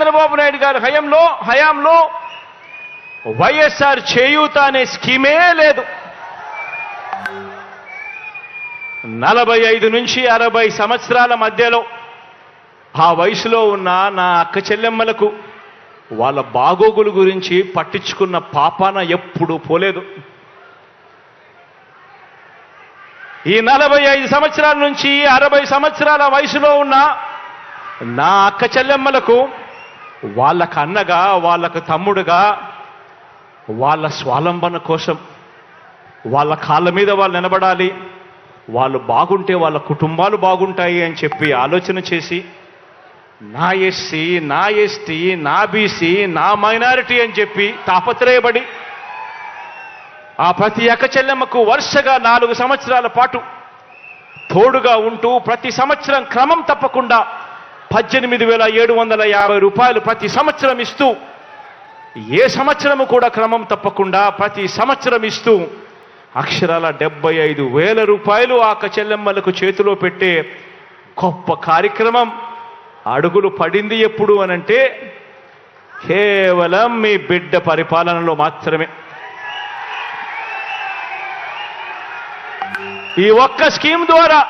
చంద్రబాబు నాయుడు గారి హయంలో హయాంలో వైఎస్ఆర్ చేయూత అనే స్కీమే లేదు. నలభై ఐదు నుంచి అరవై సంవత్సరాల మధ్యలో ఆ వయసులో ఉన్న నా అక్క చెల్లెమ్మలకు వాళ్ళ బాగోగుల గురించి పట్టించుకున్న పాపాన ఎప్పుడూ పోలేదు. ఈ నలభై ఐదు సంవత్సరాల నుంచి అరవై సంవత్సరాల వయసులో ఉన్న నా అక్క చెల్లెమ్మలకు వాళ్ళకు అన్నగా వాళ్ళకు తమ్ముడుగా వాళ్ళ స్వాలంబన కోసం వాళ్ళ కాళ్ళ మీద వాళ్ళు నిలబడాలి వాళ్ళు బాగుంటే వాళ్ళ కుటుంబాలు బాగుంటాయి అని చెప్పి ఆలోచన చేసి నా ఎస్సీ నా ఎస్టీ నా బీసీ నా మైనారిటీ అని చెప్పి తాపత్రయపడి ఆ ప్రతి అక్క చెల్లెమ్మకు వరుసగా నాలుగు సంవత్సరాల పాటు తోడుగా ఉంటూ ప్రతి సంవత్సరం క్రమం తప్పకుండా పద్దెనిమిది వేల ఏడు వందల యాభై రూపాయలు ప్రతి సంవత్సరం ఇస్తూ ఏ సంవత్సరము కూడా క్రమం తప్పకుండా ప్రతి సంవత్సరం ఇస్తూ అక్షరాల డెబ్బై ఐదు వేల రూపాయలు ఆ చెల్లెమ్మలకు చేతిలో పెట్టే గొప్ప కార్యక్రమం. అడుగులు పడింది ఎప్పుడు అనంటే కేవలం మీ బిడ్డ పరిపాలనలో మాత్రమే. ఈ ఒక్క స్కీమ్ ద్వారా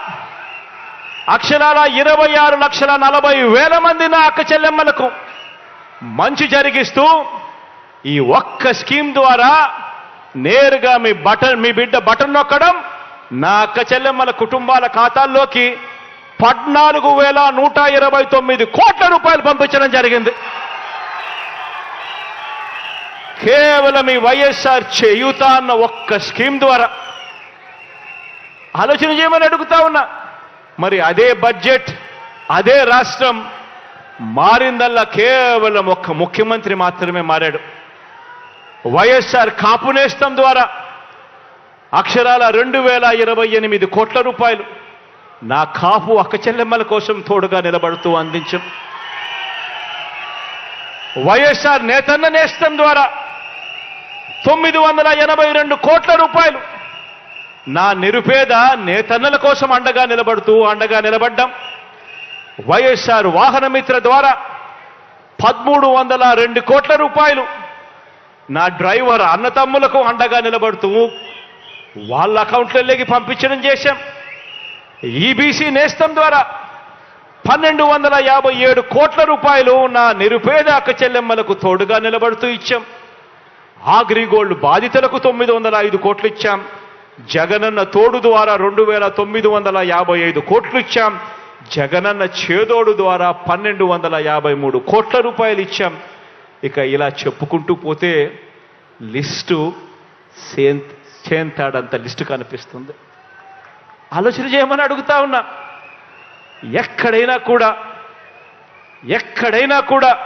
అక్షరాల ఇరవై ఆరు లక్షల నలభై వేల మంది నా అక్క చెల్లెమ్మలకు మంచి జరిగిస్తూ ఈ ఒక్క స్కీమ్ ద్వారా నేరుగా మీ బటన్ మీ బిడ్డ బటన్ నొక్కడం నా అక్క చెల్లెమ్మల కుటుంబాల ఖాతాల్లోకి పద్నాలుగు వేల నూట ఇరవై తొమ్మిది కోట్ల రూపాయలు పంపించడం జరిగింది. కేవలం ఈ వైఎస్ఆర్ చేయూత అన్న ఒక్క స్కీమ్ ద్వారా ఆలోచన చేయమని అడుగుతా ఉన్నా. మరి అదే బడ్జెట్ అదే రాష్ట్రం మారిందల్లా కేవలం ఒక్క ముఖ్యమంత్రి మాత్రమే మారాడు. వైఎస్ఆర్ కాపునేస్తం ద్వారా అక్షరాల రెండు వేల ఇరవై ఎనిమిది కోట్ల రూపాయలు నా కాపు అక్క చెల్లెమ్మల కోసం తోడుగా నిలబడుతూ అందించం. వైఎస్ఆర్ నేతన్న నేస్తం ద్వారా తొమ్మిది వందల ఎనభై రెండు కోట్ల రూపాయలు నా నిరుపేద నేతన్నల కోసం అండగా నిలబడుతూ అండగా నిలబడ్డాం. వైఎస్ఆర్ వాహనమిత్ర ద్వారా పదమూడు వందల రెండు కోట్ల రూపాయలు నా డ్రైవర్ అన్నతమ్ములకు అండగా నిలబడుతూ వాళ్ళ అకౌంట్లలోకి పంపించడం చేశాం. ఈబీసీ నేస్తం ద్వారా పన్నెండు వందల యాభై ఏడు కోట్ల రూపాయలు నా నిరుపేద అక్క చెల్లెమ్మలకు తోడుగా నిలబడుతూ ఇచ్చాం. ఆగ్రిగోల్డ్ బాధితులకు తొమ్మిది వందల ఐదు కోట్లు ఇచ్చాం. జగనన్న తోడు ద్వారా రెండు వేల తొమ్మిది వందల యాభై ఐదు కోట్లు ఇచ్చాం. జగనన్న చేదోడు ద్వారా పన్నెండు వందల యాభై మూడు కోట్ల రూపాయలు ఇచ్చాం. ఇక ఇలా చెప్పుకుంటూ పోతే లిస్టు సేన్ చేంతాడంత లిస్టు కనిపిస్తుంది. ఆలోచన చేయమని అడుగుతా ఉన్నా. ఎక్కడైనా కూడా ఎక్కడైనా కూడా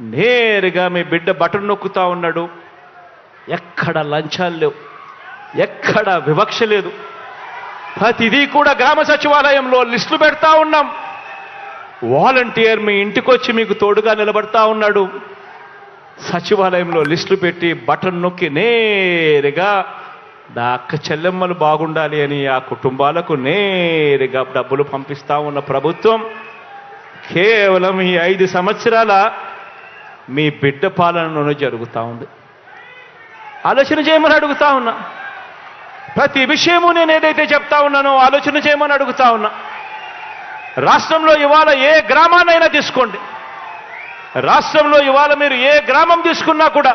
నేరుగా మీ బిడ్డ బటన్ నొక్కుతా ఉన్నాడు. ఎక్కడ లంచాలు లేవు. ఎక్కడ వివక్ష లేదు. ప్రతిదీ కూడా గ్రామ సచివాలయంలో లిస్టులు పెడతా ఉన్నాం. వాలంటీర్ మీ ఇంటికొచ్చి మీకు తోడుగా నిలబడతా ఉన్నాడు. సచివాలయంలో లిస్టులు పెట్టి బటన్ నొక్కి నేరుగా నా అక్క చెల్లెమ్మలు బాగుండాలి అని ఆ కుటుంబాలకు నేరుగా డబ్బులు పంపిస్తా ఉన్న ప్రభుత్వం కేవలం ఈ ఐదు సంవత్సరాల మీ బిడ్డ పాలనలోనే జరుగుతూ ఉంది. ఆలోచన చేయమని అడుగుతా ఉన్నా. ప్రతి విషయము నేను ఏదైతే చెప్తా ఉన్నానో ఆలోచన చేయమని అడుగుతా ఉన్నా. రాష్ట్రంలో ఇవాళ ఏ గ్రామాన్నైనా తీసుకోండి. రాష్ట్రంలో ఇవాళ మీరు ఏ గ్రామం తీసుకున్నా కూడా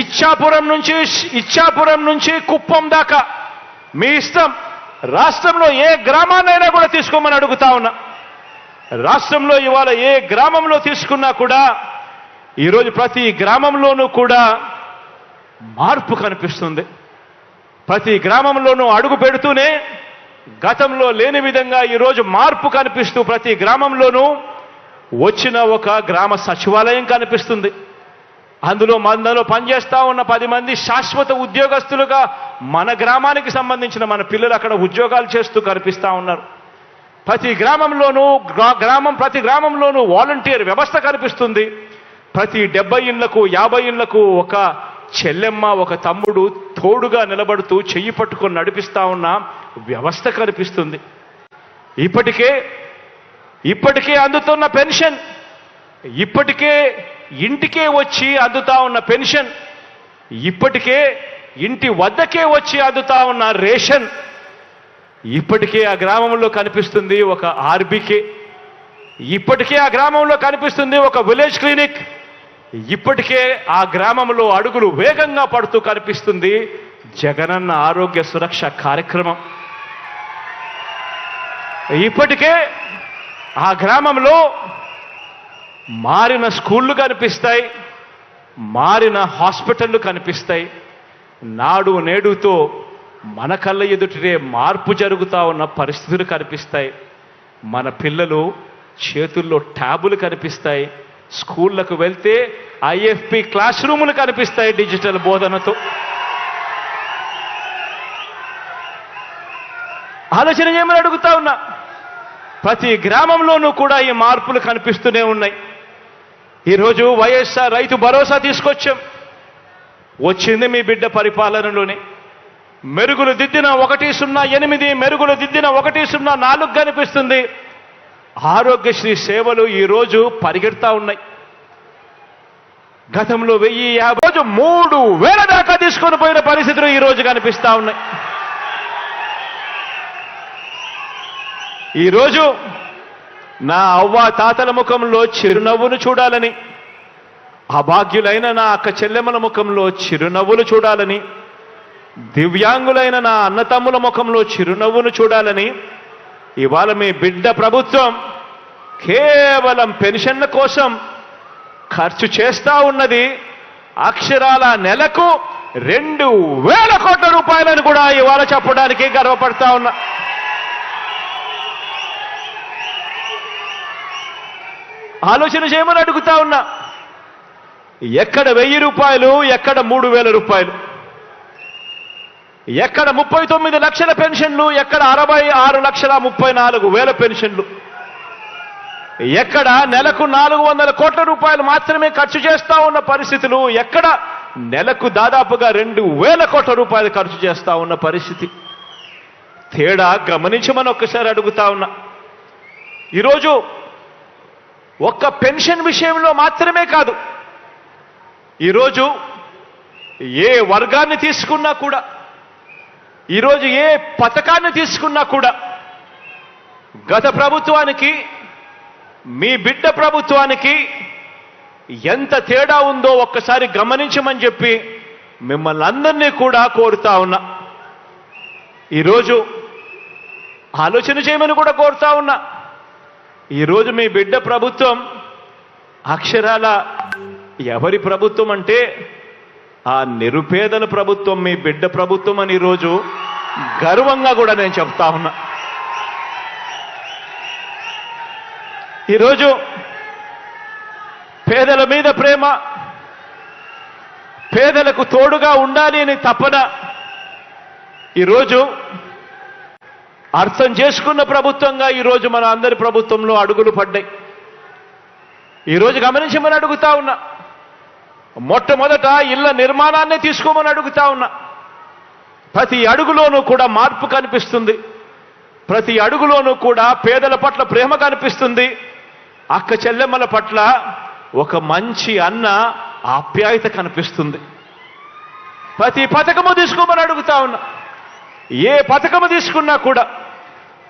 ఇచ్చాపురం నుంచి ఇచ్చాపురం నుంచి కుప్పం దాకా మీ ఇష్టం రాష్ట్రంలో ఏ గ్రామాన్నైనా కూడా తీసుకోమని అడుగుతా ఉన్నా. రాష్ట్రంలో ఇవాళ ఏ గ్రామంలో తీసుకున్నా కూడా ఈరోజు ప్రతి గ్రామంలోనూ కూడా మార్పు కనిపిస్తుంది. ప్రతి గ్రామంలోనూ అడుగు పెడుతూనే గతంలో లేని విధంగా ఈరోజు మార్పు కనిపిస్తూ ప్రతి గ్రామంలోనూ వచ్చిన ఒక గ్రామ సచివాలయం కనిపిస్తుంది. అందులో మనలో పనిచేస్తా ఉన్న పది మంది శాశ్వత ఉద్యోగస్తులుగా మన గ్రామానికి సంబంధించిన మన పిల్లలు అక్కడ ఉద్యోగాలు చేస్తూ కనిపిస్తా ఉన్నారు. ప్రతి గ్రామంలోనూ గ్రామం ప్రతి గ్రామంలోనూ వాలంటీర్ వ్యవస్థ కనిపిస్తుంది. ప్రతి డెబ్బై ఇళ్ళకు యాభై ఇళ్ళకు ఒక చెల్లెమ్మ ఒక తమ్ముడు తోడుగా నిలబడుతూ చెయ్యి పట్టుకొని నడిపిస్తా ఉన్న వ్యవస్థ కనిపిస్తుంది. ఇప్పటికే ఇప్పటికే అందుతున్న పెన్షన్ ఇప్పటికే ఇంటికే వచ్చి అందుతా ఉన్న పెన్షన్ ఇప్పటికే ఇంటి వద్దకే వచ్చి అందుతా ఉన్న రేషన్ ఇప్పటికే ఆ గ్రామంలో కనిపిస్తుంది ఒక ఆర్బీకే ఇప్పటికే ఆ గ్రామంలో కనిపిస్తుంది ఒక విలేజ్ క్లినిక్ ఇప్పటికే ఆ గ్రామంలో అడుగులు వేగంగా పడుతూ కనిపిస్తుంది జగనన్న ఆరోగ్య సురక్ష కార్యక్రమం. ఇప్పటికే ఆ గ్రామంలో మారిన స్కూళ్ళు కనిపిస్తాయి మారిన హాస్పిటళ్ళు కనిపిస్తాయి. నాడు నేడుతో మన కళ్ళ ఎదుటినే మార్పు జరుగుతూ ఉన్న పరిస్థితులు కనిపిస్తాయి. మన పిల్లలు చేతుల్లో ట్యాబులు కనిపిస్తాయి. స్కూళ్ళకు వెళ్తే ఐఎఫ్పి క్లాస్ రూములు కనిపిస్తాయి డిజిటల్ బోధనతో. ఆలోచన చేయమని అడుగుతా ఉన్నా. ప్రతి గ్రామంలోనూ కూడా ఈ మార్పులు కనిపిస్తూనే ఉన్నాయి. ఈరోజు వైఎస్ఆర్ రైతు భరోసా తీసుకొచ్చాం. వచ్చింది మీ బిడ్డ పరిపాలనలోనే. మెరుగులు దిద్దిన ఒకటి సున్నా ఎనిమిది మెరుగులు దిద్దిన ఒకటి సున్నా నాలుగు కనిపిస్తుంది. ఆరోగ్యశ్రీ సేవలు ఈరోజు పరిగెడతా ఉన్నాయి. గతంలో వెయ్యి యాభై రోజు మూడు వేల దాకా తీసుకొని పోయిన పరిస్థితులు ఈరోజు కనిపిస్తా ఉన్నాయి. ఈరోజు నా అవ్వ తాతల ముఖంలో చిరునవ్వును చూడాలని అభాగ్యులైన నా అక్క చెల్లెమ్మల ముఖంలో చిరునవ్వులు చూడాలని దివ్యాంగులైన నా అన్నతమ్ముల ముఖంలో చిరునవ్వును చూడాలని ఇవాళ మీ బిడ్డ ప్రభుత్వం కేవలం పెన్షన్ల కోసం ఖర్చు చేస్తా ఉన్నది అక్షరాల నెలకు రెండు వేల కోట్ల రూపాయలను కూడా ఇవాళ చెప్పడానికి గర్వపడతా ఉన్నా. ఆలోచన చేయమని అడుగుతా ఉన్నా. ఎక్కడ వెయ్యి రూపాయలు ఎక్కడ మూడు వేల రూపాయలు? ఎక్కడ ముప్పై తొమ్మిది లక్షల పెన్షన్లు ఎక్కడ అరవై ఆరు లక్షల ముప్పై నాలుగు వేల పెన్షన్లు. ఎక్కడ నెలకు నాలుగు వందల కోట్ల రూపాయలు మాత్రమే ఖర్చు చేస్తా ఉన్న పరిస్థితులు ఎక్కడ నెలకు దాదాపుగా రెండు వేల కోట్ల రూపాయలు ఖర్చు చేస్తా ఉన్న పరిస్థితి. తేడా గమనించమని ఒక్కసారి అడుగుతా ఉన్నా. ఈరోజు ఒక్క పెన్షన్ విషయంలో మాత్రమే కాదు ఈరోజు ఏ వర్గాన్ని తీసుకున్నా కూడా ఈరోజు ఏ పథకాన్ని తీసుకున్నా కూడా గత ప్రభుత్వానికి మీ బిడ్డ ప్రభుత్వానికి ఎంత తేడా ఉందో ఒక్కసారి గమనించమని చెప్పి మిమ్మల్ని అందరినీ కూడా కోరుతా ఉన్నా. ఈరోజు ఆలోచన చేయమని కూడా కోరుతా ఉన్నా. ఈరోజు మీ బిడ్డ ప్రభుత్వం అక్షరాల ఎవరి ప్రభుత్వం అంటే ఆ నిరుపేదల ప్రభుత్వం మీ బిడ్డ ప్రభుత్వం అని ఈరోజు గర్వంగా కూడా నేను చెప్తా ఉన్నా. ఈరోజు పేదల మీద ప్రేమ పేదలకు తోడుగా ఉండాలి అని తపన ఈరోజు అర్థం చేసుకున్న ప్రభుత్వంగా ఈరోజు మన అందరి ప్రభుత్వంలో అడుగులు పడ్డాయి. ఈరోజు గమనించమని అడుగుతా ఉన్నా. మొట్టమొదట ఇళ్ళ నిర్మాణాన్ని తీసుకోమని అడుగుతా ఉన్నా. ప్రతి అడుగులోనూ కూడా మార్పు కనిపిస్తుంది. ప్రతి అడుగులోనూ కూడా పేదల పట్ల ప్రేమ కనిపిస్తుంది. అక్క చెల్లెమ్మల పట్ల ఒక మంచి అన్న ఆప్యాయత కనిపిస్తుంది. ప్రతి పథకము తీసుకోమని అడుగుతా ఉన్నా. ఏ పథకము తీసుకున్నా కూడా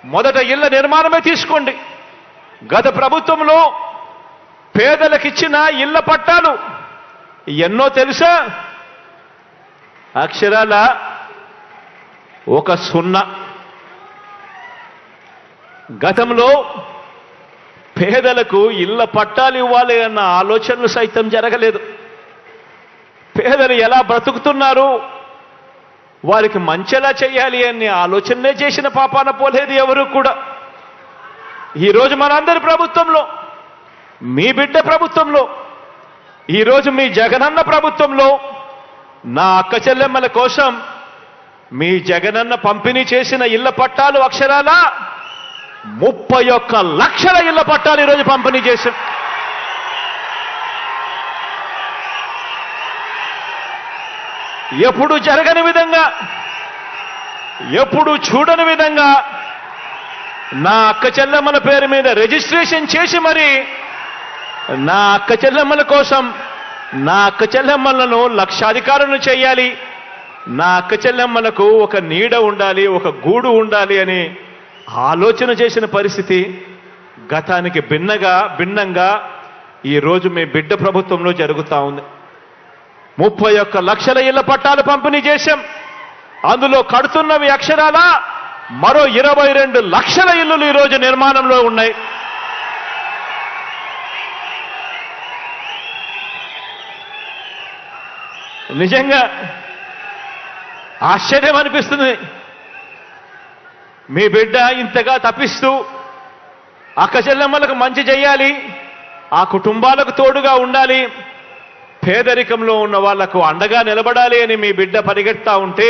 మొదట ఇళ్ళ నిర్మాణమే తీసుకోండి. గత ప్రభుత్వంలో పేదలకిచ్చిన ఇళ్ళ పట్టాలు ఎన్నో తెలుసా? అక్షరాల ఒక సున్నా. గతంలో పేదలకు ఇళ్ళ పట్టాలు ఇవ్వాలి అన్న ఆలోచనలు సైతం జరగలేదు. పేదలు ఎలా బ్రతుకుతున్నారు? వారికి మంచెలా చేయాలి అనే ఆలోచనలే చేసిన పాపాన పోలేదు ఎవరు కూడా. ఈరోజు మనందరి ప్రభుత్వంలో మీ బిడ్డ ప్రభుత్వంలో ఈరోజు మీ జగనన్న ప్రభుత్వంలో నా అక్క చెల్లెమ్మల కోసం మీ జగనన్న పంపిణీ చేసిన ఇళ్ళ పట్టాలు అక్షరాల ముప్పై ఒక్క లక్షల ఇళ్ళ పట్టాలు ఈరోజు పంపిణీ చేశాం. ఎప్పుడు జరగని విధంగా ఎప్పుడు చూడని విధంగా నా అక్క చెల్లెమ్మల పేరు మీద రిజిస్ట్రేషన్ చేసి మరి నా అక్క చెల్లెమ్మల కోసం నా అక్క చెల్లెమ్మలను లక్షాధికారులను చేయాలి. నా అక్క చెల్లెమ్మలకు ఒక నీడ ఉండాలి ఒక గూడు ఉండాలి అని ఆలోచన చేసిన పరిస్థితి గతానికి భిన్నగా భిన్నంగా ఈరోజు మీ బిడ్డ ప్రభుత్వంలో జరుగుతూ ఉంది. ముప్పై ఒక్క లక్షల ఇళ్ళ పట్టాలు పంపిణీ చేశాం. అందులో కడుతున్నవి అక్షరాల మరో ఇరవై రెండు లక్షల ఇల్లులు ఈరోజు నిర్మాణంలో ఉన్నాయి. నిజంగా ఆశ్చర్యం అనిపిస్తుంది. మీ బిడ్డ ఇంతగా తప్పిస్తూ అక్క చెల్లెమ్మలకు మంచి చేయాలి ఆ కుటుంబాలకు తోడుగా ఉండాలి పేదరికంలో ఉన్న వాళ్ళకు అండగా నిలబడాలి అని మీ బిడ్డ పరిగెత్తా ఉంటే